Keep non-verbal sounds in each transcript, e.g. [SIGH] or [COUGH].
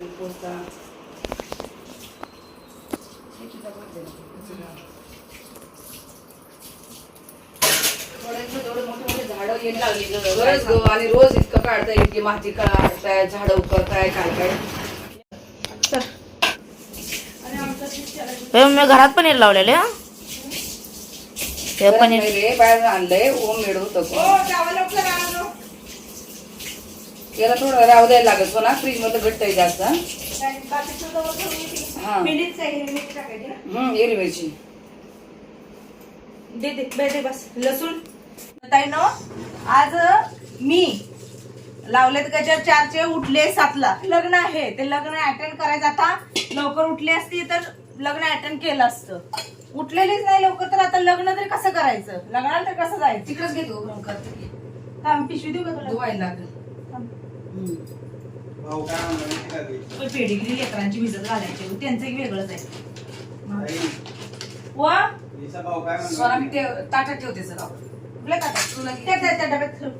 पोचता थोडे मोठे मोठे झाडं येत लागली गरज ग आणि रोज इतकं काढता इतकी माती काढताय झाडं काय काय. मी घरात पनीर लावलेले हं. पनीर. बाहेर आणलंय ओम मेड होतं. याला थोडं राहू द्यायला लागत ना फ्रीजमध्ये घट्ट आहे जास्त. हा. हम्म हिरवी मिरची. दे दे बे दे बस. लसूण. ताईनो आज मी लावलेत गजर चारचे उठले सातला. लग्न आहे ते लग्न अटेंड करायचं. आता लवकर उठले असती तर लग्न अटेंड केलं असतं. उठलेलीच नाही लवकर तर आता लग्न तरी कसं करायचं? लग्नाला तर कसं जायचं? तिकडच घेतो पिशवी देऊ का तुला? धुवायला लागेल. भाऊ काय म्हणला माहिती का ती? पण पेडिग्री लेकरांची भिजत घालायची त्यांचं एक वेगळंच आहे. ताई, व? हिचा भाऊ काय म्हणला सोना मी माहिती ते ताटात ठेवते सर कुठल्या काटात? तुला किती? त्या- त्या- त्या डब्यात ठेव.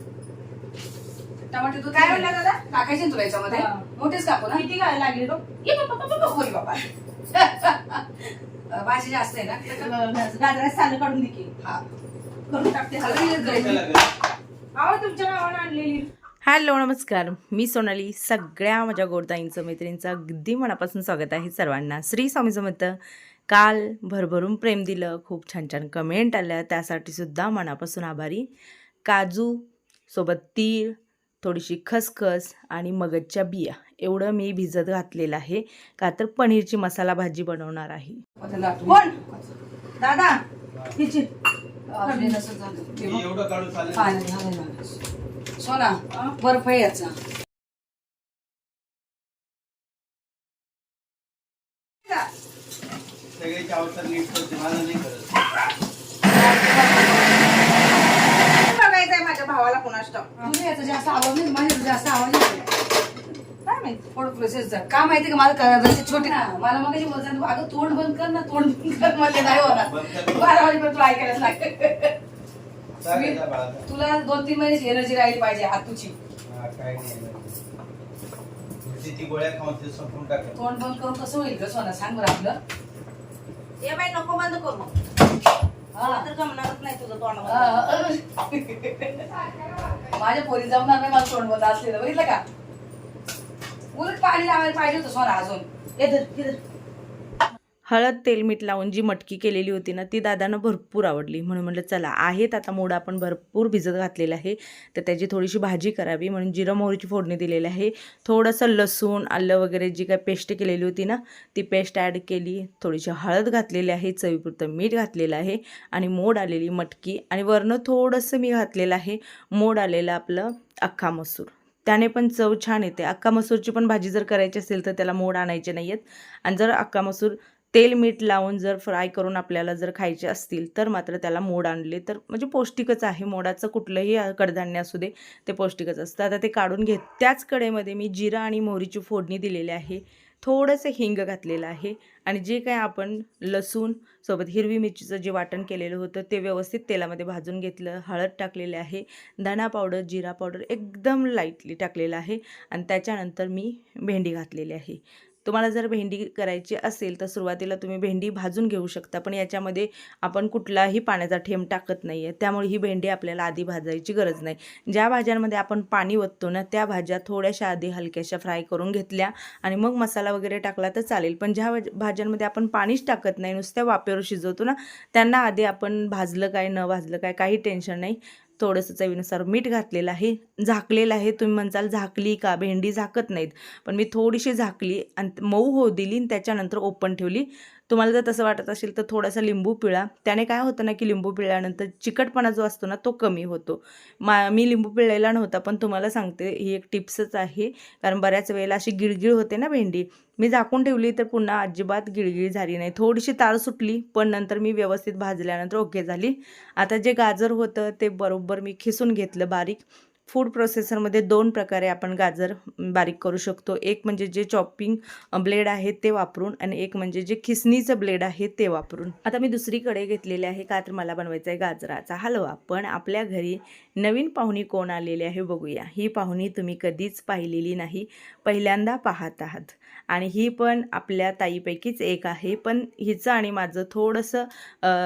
टमाटे तू काय म्हणला दादा? टाकायचे ना तुला याच्यामध्ये. हा. मोठेच कापू ना. किती घालायला लागली ये बाबा, बाबा, बाबा. होय बाबा. भाजी जास्त आहे ना? गाजरात सालं काढून दे की. हा. करून टाकते? अहो तुमच्या नावानं आणलेली. हॅलो नमस्कार. मी सोनाली सगळ्या माझ्या गोडताईंचं मैत्रिणींचं अगदी मनापासून स्वागत आहे सर्वांना. श्री स्वामी समर्थ. काल भरभरून प्रेम दिलं खूप छान छान कमेंट आल्या. त्यासाठी सुद्धा मनापासून आभारी. काजू सोबत तीळ थोडीशी खसखस आणि मगजच्या बिया. एवढं मी भिजत घातलेलं आहे. का तर पनीरची मसाला भाजी बनवणार आहे? दादा नाही, नाही, नाही. सोना बर्फ आहे याचा सगळ्याची अवस्था नीट करते मला नाही करत. बघायचंय माझ्या भावाला कोणाच याचा जास्त आवाज नाही माझ्या जास्त आवाज येतो काय माहिती थोडं प्रोसेस का माहिती का मला करायचं छोटे. ना मला मग वजन अगं तोंड बंद कर ना तोंड बंद कर. मला नाही होणार. बारा वाजेपर्यंत ऐकायलाच लागेल. तुला दोन तीन महिन्याची एनर्जी राहिली पाहिजे हात तुझी. हा, काय नाही तुझी ती गोळ्या खाऊन ते संपून टाकेल. तोंड बंद करून कसं होईल ग सोना? सांग बरं आपलं. ये बाई नको बंद करू. हा. मला तर जमणारच नाही तुझं तोंड माझ्या पोरी जमणार नाही मला तोंड बंद असलेलं. बघितलं का? उलट पाणी लावायला पाहिजे होतं सोना अजून. ये धर, धर. हळद तेल मीठ लावून जी मटकी केलेली होती ना ती दादांना भरपूर आवडली. म्हणून म्हटलं चला आहेत आता मोड आपण भरपूर भिजत घातलेलं आहे. तर त्याची थोडीशी भाजी करावी. म्हणून जिरं मोहरीची फोडणी दिलेली आहे. थोडंसं लसूण आलं वगैरे जी काय पेस्ट केलेली होती ना ती पेस्ट ॲड केली. थोडीशी हळद घातलेली आहे चवीपुरतं मीठ घातलेलं आहे आणि मोड आलेली मटकी. आणि वरनं थोडंसं मी घातलेलं आहे मोड आलेलं आपलं अख्खा मसूर. त्याने पण चव छान येते. अख्खा मसूरची पण भाजी जर करायची असेल तर त्याला मोड आणायचे नाही आहेत आणि जर अख्खा मसूर तेल मीठ लावून जर फ्राय करून आपल्याला जर खायचे असतील तर मात्र त्याला मोड आणले. तर म्हणजे पौष्टिकच आहे. मोडाचं कुठलंही कडधान्य असू दे ते पौष्टिकच असतं. आता ते काढून घेत त्याच कडेमध्ये मी जिरं आणि मोहरीची फोडणी दिलेली आहे. थोडंसं हिंग घातलेलं आहे. आणि जे काय आपण लसूण सोबत हिरवी मिरचीचं जे वाटण केलेलं होतं ते व्यवस्थित तेलामध्ये भाजून घेतलं. हळद टाकलेले आहे. धणा पावडर जिरा पावडर एकदम लाईटली टाकलेलं आहे. आणि त्याच्यानंतर मी भेंडी घातलेली आहे. तुम्हाला जर भेंडी करायची असेल तर सुरुवातीला तुम्ही भेंडी भाजून घेऊ शकता पण याच्यामध्ये आपण कुठलाही पाण्याचा ठेंब टाकत नाही आहे त्यामुळे ही भेंडी आपल्याला आधी भाजायची गरज नाही. ज्या भाज्यांमध्ये आपण पाणी ओततो ना त्या भाज्या थोड्याशा आधी हलक्याशा फ्राय करून घेतल्या आणि मग मसाला वगैरे टाकला तर चालेल. पण ज्या भाज्यांमध्ये आपण पाणीच टाकत नाही नुसत्या वापेवर शिजवतो ना त्यांना आधी आपण भाजलं काय न भाजलं काय काही टेन्शन नाही. थोडंसं चवीनुसार मीठ घातलेलं आहे. झाकलेलं आहे. तुम्ही म्हणसाल झाकली का? भेंडी झाकत नाहीत. पण मी थोडीशी झाकली आणि मऊ होऊ दिली आणि त्याच्यानंतर ओपन ठेवली. तुम्हाला जर तसं वाटत असेल तर थोडासा लिंबू पिळा. त्याने काय होतं ना की लिंबू पिळल्यानंतर चिकटपणा जो असतो ना तो कमी होतो. मा मी लिंबू पिळलेला नव्हता पण तुम्हाला सांगते ही एक टिप्सच आहे. कारण बऱ्याच वेळेला अशी गिळगिळ होते ना भेंडी. मी झाकून ठेवली तर पुन्हा अजिबात गिळगिळ झाली नाही. थोडीशी तार सुटली पण नंतर मी व्यवस्थित भाजल्यानंतर ओके झाली. आता जे गाजर होतं ते बरोबर मी खिसून घेतलं बारीक. फूड प्रोसेसरमध्ये दोन प्रकारे आपण गाजर बारीक करू शकतो. एक म्हणजे जे चॉपिंग ब्लेड आहे ते वापरून आणि एक म्हणजे जे खिसणीचं ब्लेड आहे ते वापरून. आता मी दुसरीकडे घेतलेले आहे का तर मला बनवायचा आहे गाजराचा हलवा. पण आपल्या घरी नवीन पाहुणी कोण आलेली आहे बघूया. ही पाहुणी तुम्ही कधीच पाहिलेली नाही पहिल्यांदा पाहत आहात. आणि ही पण आपल्या ताईपैकीच एक आहे. पण हिचं आणि माझं थोडंसं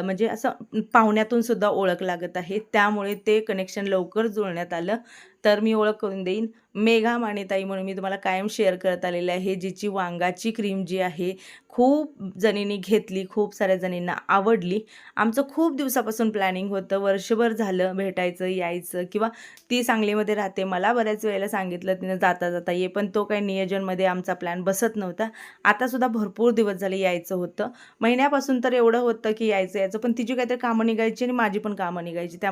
म्हणजे असं पाहुण्यातून सुद्धा ओळख लागत आहे. त्यामुळे ते कनेक्शन लवकर जुळण्यात आलं. तर मी ओळख करून देईन. मेघा मानेताई म्हणून मी तुम्हाला कायम शेअर करत आलेलं आहे. जिची वांगाची क्रीम जी आहे खूप जणींनी घेतली खूप साऱ्या जणींना आवडली. आमचं खूप दिवसापासून प्लॅनिंग होतं. वर्षभर झालं भेटायचं यायचं किंवा ती सांगलीमध्ये राहते. मला बऱ्याच वेळेला सांगितलं तिनं जाता जाता ये. पण तो काही नियोजनमध्ये आमचा प्लॅन बसत नव्हता. आतासुद्धा भरपूर दिवस झाले यायचं होतं. महिन्यापासून तर एवढं होतं की यायचं यायचं. पण तिची काहीतरी कामं निघायची आणि माझी पण कामं निघायची. त्या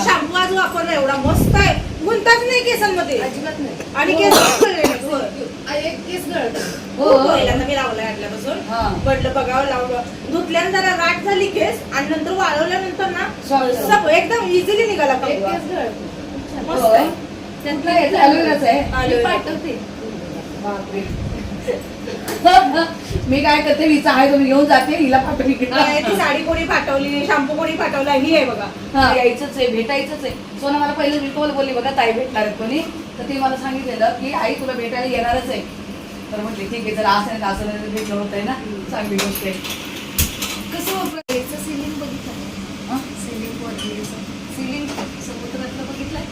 शॅम्पू आज वापरला एवढा मस्त आहे गुंताच नाही केसांमध्ये अजिबात नाही आणि केस पहिल्यांदा मी लावलाय आटल्यापासून हा. म्हटलं बघावं लावलं धुतल्यानंतर जरा राट झाली केस आणि नंतर वाळवल्यानंतर ना एकदम इझिली निघाला. केस गळत मस्त आहे. पाठवते मी काय करते हिचा आहे तुम्ही घेऊन जाते हिला पाठवली आहे, ती साडी कोणी पाठवली शॅम्पू कोणी पाठवला ही आहे बघा. हा, यायचंच आहे भेटायचंच आहे. सोना मला पहिलं बिलकुल बोलली बघा ताई भेटणार आहेत कोणी. तर ती मला सांगितलेलं की आई तुला भेटायला येणारच आहे. तर म्हटली ठीक आहे जर असं नाही तर असं नाही तर भेटणं होत आहे ना? चांगली गोष्ट आहे. कसं याचं सिलिंग बघितलं हं? सिलिंग. सिलिंग समुद्रातलं बघितलंय?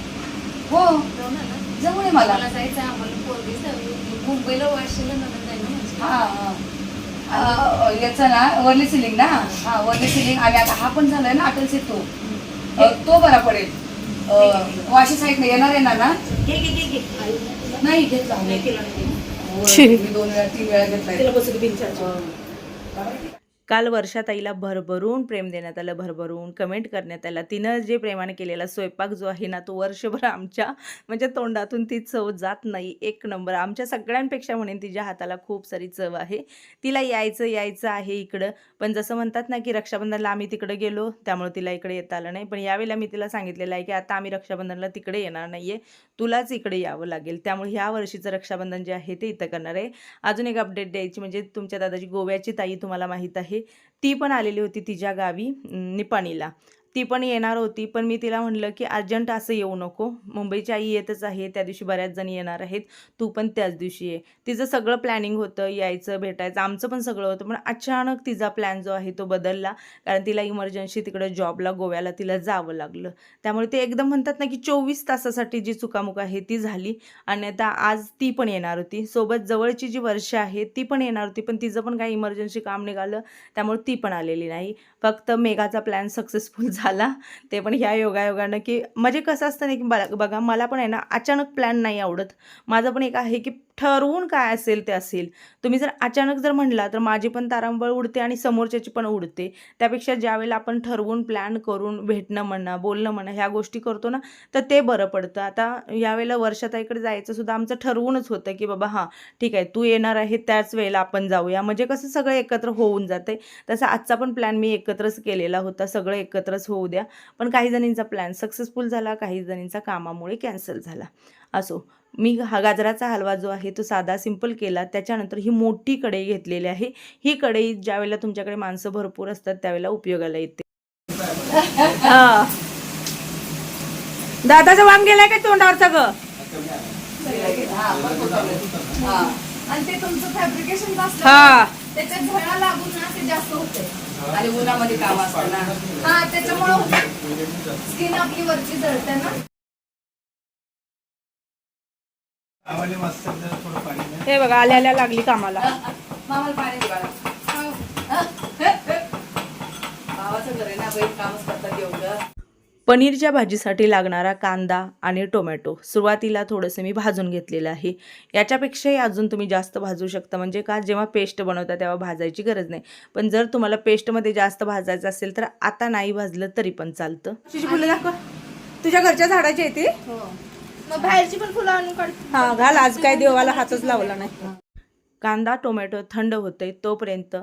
हो. जाऊ ना ना जवळ आहे मला. जायचं आहे आम्हाला. मुंबईला वाशीला आहे ना माझी हा हा. अ, याचं ना वर्ली सिलिंग ना? हा वर्ली सिलिंग आणि आता हा पण झालाय ना अटल सेतू. अ, तो बरा पडेल. अ, वाशी साईड येणार येणार ना घे घे घे घे. नाही घेतला नाही. मी दोन वेळा तीन वेळा घेतलाय. तिला बसू दे बिनचारची. काल वर्षाताईला भरभरून प्रेम देण्यात आलं भरभरून कमेंट करण्यात आला. तिनं जे प्रेमाने केलेला स्वयंपाक जो आहे ना तो वर्षभर आमच्या म्हणजे तोंडातून ती चव जात नाही एक नंबर. आमच्या सगळ्यांपेक्षा म्हणेन तिच्या हाताला खूप सारी चव आहे. तिला यायचं यायचं आहे इकडं. पण जसं म्हणतात ना की रक्षाबंधनला आम्ही तिकडे गेलो त्यामुळे तिला इकडे येता आलं नाही. पण यावेळेला मी तिला सांगितलेलं आहे की आता आम्ही रक्षाबंधनला तिकडे येणार नाही आहे तुलाच इकडे यावं लागेल. त्यामुळे ह्या वर्षीचं रक्षाबंधन जे आहे ते इथं करणार आहे. अजून एक अपडेट द्यायची म्हणजे तुमच्या दादाची गोव्याची ताई तुम्हाला माहीत आहे. ती पण आलेली होती तिच्या गावी निपाणीला. ती पण येणार होती पण मी तिला म्हणलं की अर्जंट असं येऊ नको. मुंबईची आई येतच आहे त्या दिवशी बऱ्याच जणी येणार आहेत. तू पण त्याच दिवशी ये. तिचं सगळं प्लॅनिंग होतं यायचं भेटायचं आमचं पण सगळं होतं पण अचानक तिचा प्लॅन जो आहे तो बदलला. कारण तिला इमर्जन्सी तिकडं जॉबला गोव्याला तिला जावं लागलं. त्यामुळे ते एकदम म्हणतात ना की चोवीस तासासाठी जी चुकामुक आहे ती झाली. आणि आता आज ती पण येणार होती. सोबत जवळची जी वर्ष आहे ती पण येणार होती पण तिचं पण काही इमर्जन्सी काम निघालं. त्यामुळे ती पण आलेली नाही. फक्त मेघाचा प्लॅन सक्सेसफुल [LAUGHS] झाला. ते पण ह्या योगायोगानं की म्हणजे कसं असतं ना की बघा मला पण आहे ना अचानक प्लॅन नाही आवडत. माझं पण एक आहे की ठरवून काय असेल ते असेल. तुम्ही जर अचानक जर म्हणला तर माझी पण तारांबळ उडते आणि समोरच्याची पण उडते. त्यापेक्षा ज्यावेळेला आपण ठरवून प्लॅन करून भेटणं म्हणा बोलणं म्हणा ह्या गोष्टी करतो ना तर ते बरं पडतं. आता यावेळेला वर्षाताईकडे जायचं सुद्धा आमचं ठरवूनच होतं की बाबा हां ठीक आहे तू येणार आहे त्याच वेळेला आपण जाऊया. म्हणजे कसं सगळं एकत्र होऊन जाते. तसा आजचा पण प्लॅन मी एकत्रच केलेला होता. सगळं एकत्रच होऊ द्या. पण काही जणींचा प्लॅन सक्सेसफुल झाला काही जणींचा कामामुळे कॅन्सल झाला. असो. मी हा गाजराचा हलवा जो आहे तो साधा सिंपल केला. त्याच्यानंतर ही मोठी कढई घेतलेली आहे. ही कढई ज्यावेळेला तुमच्याकडे माणसं भरपूर असतात त्यावेळेला उपयोगाला येते. [LAUGHS] दादाचं वाम गेलाय का तोंडावरचा ग? हा, बरोबर चालेल. हा. आणि ते तुमचं फॅब्रिकेशन हा. त्याच्यात झळा लागून ना ते जास्त होते. आणि उन्हामध्ये काम असतं ना. हा त्याच्यामुळे स्किन आपली वरची जळते ना. हे बघा आल्या आल्या लागली कामाला. पनीरच्या भाजीसाठी लागणारा कांदा आणि टोमॅटो सुरुवातीला थोडंसं मी भाजून घेतलेलं आहे. याच्यापेक्षाही अजून तुम्ही जास्त भाजू शकता. म्हणजे का जेव्हा पेस्ट बनवता तेव्हा भाजायची गरज नाही. पण जर तुम्हाला पेस्टमध्ये जास्त भाजायचं असेल तर आता नाही भाजलं तरी पण चालतं. तुझी फुलं दाखव. तुझ्या घरच्या झाडाची आहे ती? हो. मग बाहेरची पण फुलं आणून काढ हा घाल. आज काय देवाला हातच लावला नाही. कांदा टोमॅटो थंड होतंय तोपर्यंत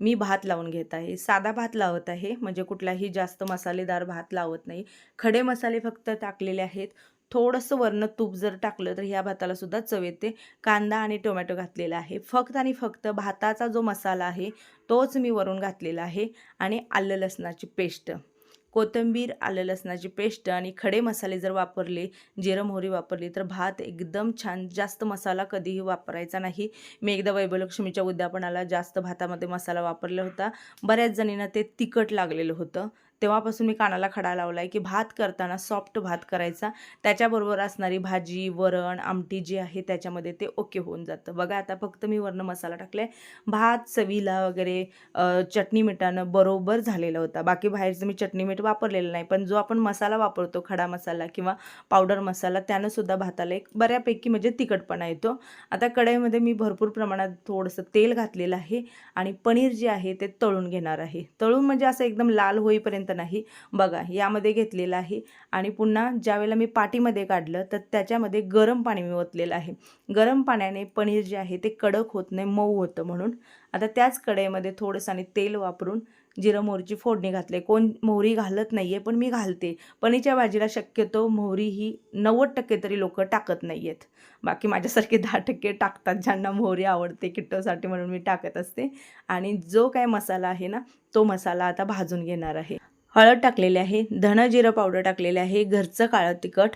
मी भात लावून घेत आहे. साधा भात लावत आहे. म्हणजे कुठलाही जास्त मसालेदार भात लावत नाही. खडे मसाले फक्त टाकलेले आहेत. थोडंसं वरनं तूप जर टाकलं तर ह्या भाताला सुद्धा चव येते. कांदा आणि टोमॅटो घातलेला आहे. फक्त आणि फक्त भाताचा जो मसाला आहे तोच मी वरून घातलेला आहे. आणि आलं लसणाची पेस्ट. कोथिंबीर आलं लसणाची पेस्ट आणि खडे मसाले जर वापरले जिरं मोहरी वापरली तर भात एकदम छान जास्त मसाला कधीही वापरायचा नाही. मी एकदा वैभवलक्ष्मीच्या उद्यापनाला जास्त भातामध्ये मसाला वापरला होता. बऱ्याच जणींना ते तिखट लागलेलं होतं. तेव्हापासून मी कानाला खडा लावला आहे की भात करताना सॉफ्ट भात करायचा. त्याच्याबरोबर असणारी भाजी वरण आमटी जी आहे त्याच्यामध्ये ते ओके होऊन जातं. बघा आता फक्त मी वरनं मसाला टाकला आहे भात चवीला वगैरे चटणी मिठानं बरोबर झालेला होता. बाकी बाहेरचं मी चटणी मीठ वापरलेलं नाही. पण जो आपण मसाला वापरतो खडा मसाला किंवा पावडर मसाला त्यानंसुद्धा भाताला एक बऱ्यापैकी म्हणजे तिखटपणा येतो. आता कढईमध्ये मी भरपूर प्रमाणात थोडंसं तेल घातलेलं आहे आणि पनीर जे आहे ते तळून घेणार आहे. तळून म्हणजे असं एकदम लाल होईपर्यंत नाही. बघा यामध्ये घेतलेलं आहे आणि पुन्हा ज्यावेळेला मी पाटीमध्ये काढलं तर त्याच्यामध्ये गरम पाणी मी ओतलेलं आहे. गरम पाण्याने पनीर जे आहे ते कडक होत नाही मऊ होतं म्हणून. आता त्याच कढईमध्ये थोडंसं आणि तेल वापरून जिरं मोहरीची फोडणी घातले. कोण मोहरी घालत नाही आहे पण मी घालते. पनीरच्या भाजीला शक्यतो मोहरी ही नव्वद टक्के तरी लोक टाकत नाही आहेत बाकी माझ्यासारखे दहा टक्के टाकतात ज्यांना मोहरी आवडते किट्टोसाठी म्हणून मी टाकत असते. आणि जो काय मसाला आहे ना तो मसाला आता भाजून घेणार आहे. हळद टाकलेली आहे धन जिरं पावडर टाकलेले आहे घरचं काळं तिखट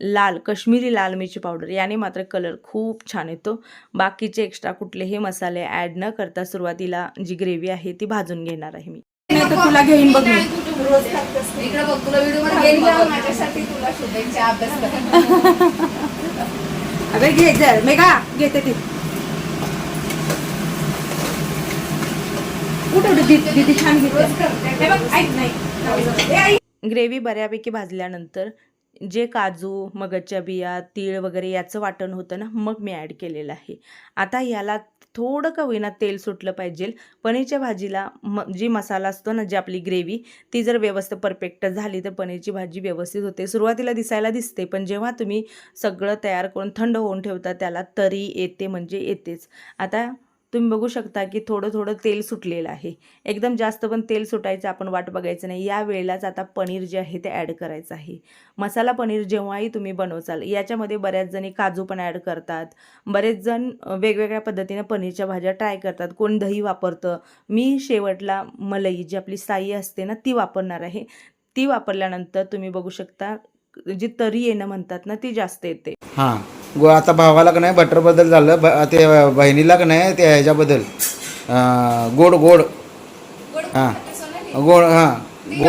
लाल कश्मीरी लाल मिरची पावडर याने मात्र कलर खूप छान येतो. बाकीचे एक्स्ट्रा कुठलेही मसाले ॲड न करता सुरुवातीला जी ग्रेव्ही आहे ती भाजून घेणार आहे मी. तर तुला घेईन बघ मी. इकडे बघ तुला व्हिडिओमध्ये घेईन बघ. माझ्यासाठी तुला शुभेच्छा अभ्यास कर. [LAUGHS] अगं घे जर. मेघा घेते ती. कुठे दीदी छान घेते. ग्रेव्ही बऱ्यापैकी भाजल्यानंतर जे काजू मगजच्या बिया तीळ वगैरे याचं वाटण होतं ना मग मी ॲड केलेलं आहे. आता याला थोडं का होईना तेल सुटलं पाहिजे. पनीरच्या भाजीला म जी मसाला असतो ना जी आपली ग्रेव्ही ती जर व्यवस्थित परफेक्ट झाली तर पनीरची भाजी व्यवस्थित होते. सुरुवातीला दिसायला दिसते पण जेव्हा तुम्ही सगळं तयार करून थंड होऊन ठेवता त्याला तरी येते म्हणजे येतेच. आता तुम्ही बघू शकता की थोडं थोडं तेल सुटलेलं आहे. एकदम जास्त पण तेल सुटायचं आपण वाट बघायचं नाही. या वेळेलाच आता पनीर जे आहे ते ॲड करायचं आहे. मसाला पनीर जेव्हाही तुम्ही बनवचाल याच्यामध्ये बऱ्याच जणी काजू पण ॲड करतात. बरेच जण वेगवेगळ्या पद्धतीने पनीरच्या भाज्या ट्राय करतात. कोण दही वापरतं? मी शेवटला मलई जी आपली साई असते ना ती वापरणार आहे. ती वापरल्यानंतर तुम्ही बघू शकता जी तरी येणं म्हणतात ना ती जास्त येते. हां. गो आता भावाला का नाही बटर बदल झालं ब ते बहिणीला का नाही ते ह्याच्याबद्दल. अं, गोड गोड. हां. गोड हां. गो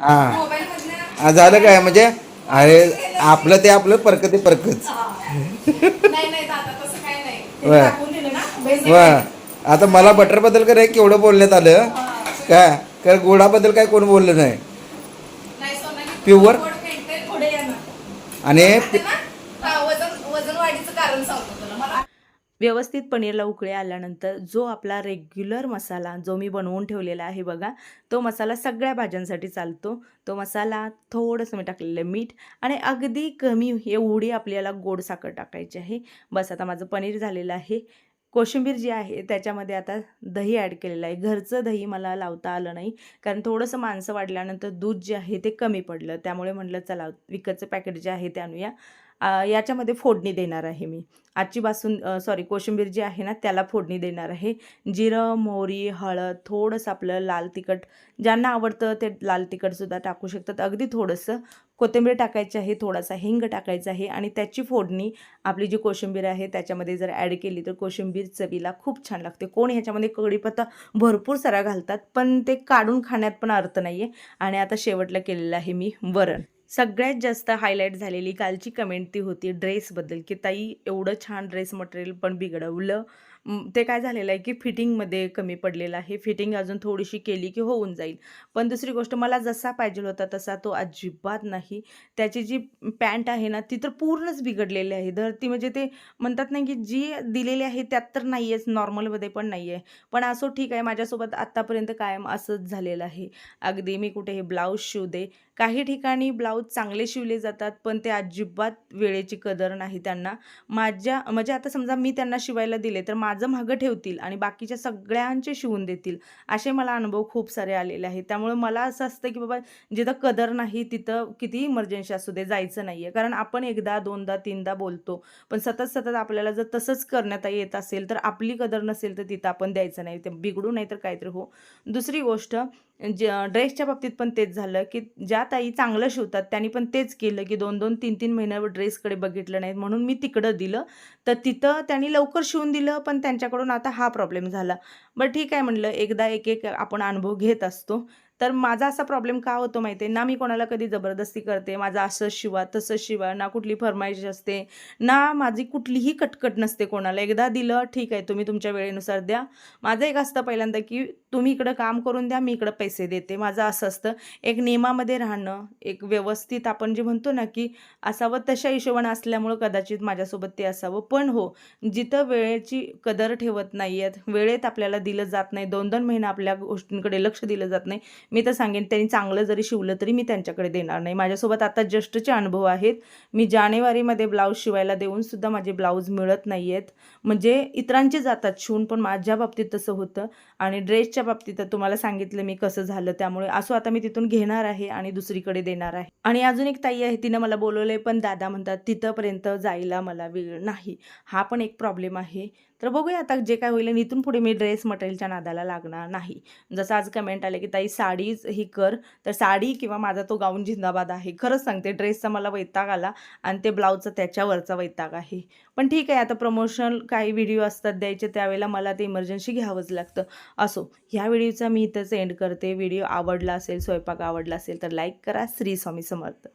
हां. मोबाईल मधनं आ, झालं काय म्हणजे अरे आपलं ते आपलं परक ते परकच. नाही नाही दादा तसं काय नाही. व. टाकून दिलं ना व. आता मला बटरबद्दल काय केवढं बोलण्यात आलं? काय? कारण गोडाबद्दल काय कोण बोललं नाही? प्युअर आणि ते ना हा, वजन वजन वाढीचं कारण सांगतो तुला. मला व्यवस्थित पनीरला उकळी आल्यानंतर जो आपला रेग्युलर मसाला जो मी बनवून ठेवलेला आहे बघा तो मसाला सगळ्या भाज्यांसाठी चालतो. तो मसाला थोडंसं मी टाकलेलं आहे मीठ आणि अगदी कमी एवढी आपल्याला गोड साखर टाकायची आहे. बस आता माझं पनीर झालेलं आहे. कोशिंबीर जी आहे त्याच्यामध्ये आता दही ॲड केलेलं आहे. घरचं दही मला लावता आलं नाही. कारण थोडंसं माणसं वाढल्यानंतर दूध जे आहे ते कमी पडलं. त्यामुळे म्हटलं चला विकतचं पॅकेट जे आहे ते आणूया. याच्यामध्ये फोडणी देणार आहे मी. आजची बासून सॉरी कोशिंबीर जी आहे ना त्याला फोडणी देणार आहे. जिरं मोहरी हळद थोडंसं आपलं लाल तिखट. ज्यांना आवडतं ते लाल तिखटसुद्धा टाकू शकतात. अगदी थोडंसं कोथिंबीर टाकायची आहे थोडासा हिंग टाकायचा आहे आणि त्याची फोडणी आपली जी कोशिंबीर आहे त्याच्यामध्ये जर ॲड केली तर कोशिंबीर चवीला खूप छान लागते. कोण ह्याच्यामध्ये कढीपत्ता भरपूर सारा घालतात पण ते काढून खाण्यात पण अर्थ नाही आहे आणि आता शेवटला केलेलं आहे मी वरण. सगळ्यात जास्त हायलाईट झालेली कालची कमेंट ती होती ड्रेसबद्दल की ताई एवढं छान ड्रेस मटेरियल पण बिघडवलं ते काय झालेलं आहे की फिटिंगमध्ये कमी पडलेलं आहे. फिटिंग अजून थोडीशी केली की होऊन जाईल. पण दुसरी गोष्ट मला जसा पाहिजे होता तसा तो अजिबात नाही. त्याची जी पॅन्ट आहे ना ती तर पूर्णच बिघडलेली आहे. तर ती म्हणजे ते म्हणतात नाही की जी दिलेली आहे त्यात तर नाही आहेच नॉर्मलमध्ये पण नाही आहे पण असो ठीक आहे माझ्यासोबत आत्तापर्यंत कायम असंच झालेलं आहे. अगदी मी कुठेही ब्लाऊज शिव दे काही ठिकाणी ब्लाऊज चांगले शिवले जातात पण ते अजिबात वेळेची कदर नाही त्यांना. माझ्या म्हणजे आता समजा मी त्यांना शिवायला दिले तर माझं माझं मागं ठेवतील आणि बाकीच्या सगळ्यांचे शिवून देतील असे मला अनुभव खूप सारे आलेले आहेत. त्यामुळे मला असं असतं की बाबा जिथं कदर नाही तिथं किती इमर्जन्सी असू दे जायचं नाही आहे कारण आपण एकदा दोनदा तीनदा बोलतो पण सतत सतत आपल्याला जर तसंच करण्यात येत असेल तर आपली कदर नसेल तर तिथं आपण द्यायचं नाही. ते बिघडू नाही तर काहीतरी हो. दुसरी गोष्ट ज ड्रेसच्या बाबतीत पण तेच झालं की ज्या ताई चांगलं शिवतात त्यांनी पण तेच केलं की दोन दोन तीन तीन महिन्यावर ड्रेसकडे बघितलं नाहीत म्हणून मी तिकडं दिलं. तर तिथं त्यांनी लवकर शिवून दिलं पण त्यांच्याकडून आता हा प्रॉब्लेम झाला. बरं ठीक आहे म्हणलं एकदा एक एक आपण अनुभव घेत असतो. तर माझा असा प्रॉब्लेम का होतो माहिती आहे ना मी कोणाला कधी जबरदस्ती करते माझं असं शिवा तसं शिवा ना कुठली फरमाईश असते ना माझी कुठलीही कटकट नसते कोणाला. एकदा दिलं ठीक आहे तुम्ही तुमच्या वेळेनुसार द्या. माझं एक असतं पहिल्यांदा की तुम्ही इकडं काम करून द्या मी इकडं पैसे देते. माझं असं असतं एक नियमामध्ये राहणं एक व्यवस्थित आपण जे म्हणतो ना की असावं तशा हिशोबानं असल्यामुळं कदाचित माझ्यासोबत ते असावं. पण हो जिथं वेळेची कदर ठेवत नाही आहेत वेळेत आपल्याला दिलं जात नाही दोन दोन महिना आपल्या गोष्टींकडे लक्ष दिलं जात नाही मी तर सांगेन त्यांनी चांगलं जरी शिवलं तरी मी त्यांच्याकडे देणार नाही. माझ्यासोबत आता जस्टचे अनुभव आहेत. मी जानेवारीमध्ये ब्लाऊज शिवायला देऊन सुद्धा माझे ब्लाऊज मिळत नाही आहेत म्हणजे इतरांचे जातात शिवून पण माझ्या बाबतीत तसं होतं. आणि ड्रेसच्या बाबतीत तुम्हाला सांगितलं मी कसं झालं त्यामुळे. असो आता मी तिथून घेणार आहे आणि दुसरीकडे देणार आहे. आणि अजून एक ताई आहे तिनं मला बोलवलं आहे पण दादा म्हणतात तिथंपर्यंत जायला मला वेळ नाही. हा पण एक प्रॉब्लेम आहे. तर बघूया आता जे काय होईल. इथून पुढे मी ड्रेस मटेरियलच्या नादाला लागणार नाही. जसं आज कमेंट आले की ताई साडीच ही कर. तर साडी किंवा माझा तो गाऊन जिंदाबाद आहे. खरंच सांगते ड्रेसचा मला वैताग आला आणि ते ब्लाऊजचा त्याच्यावरचा वैताग आहे. पण ठीक आहे आता प्रमोशन काही व्हिडिओ असतात द्यायचे त्यावेळेला मला ते इमर्जन्सी घ्यावंच लागतं. असो ह्या व्हिडिओचा मी इथंच एंड करते. व्हिडिओ आवडला असेल स्वयंपाक आवडला असेल तर लाईक करा. श्री स्वामी समर्थ.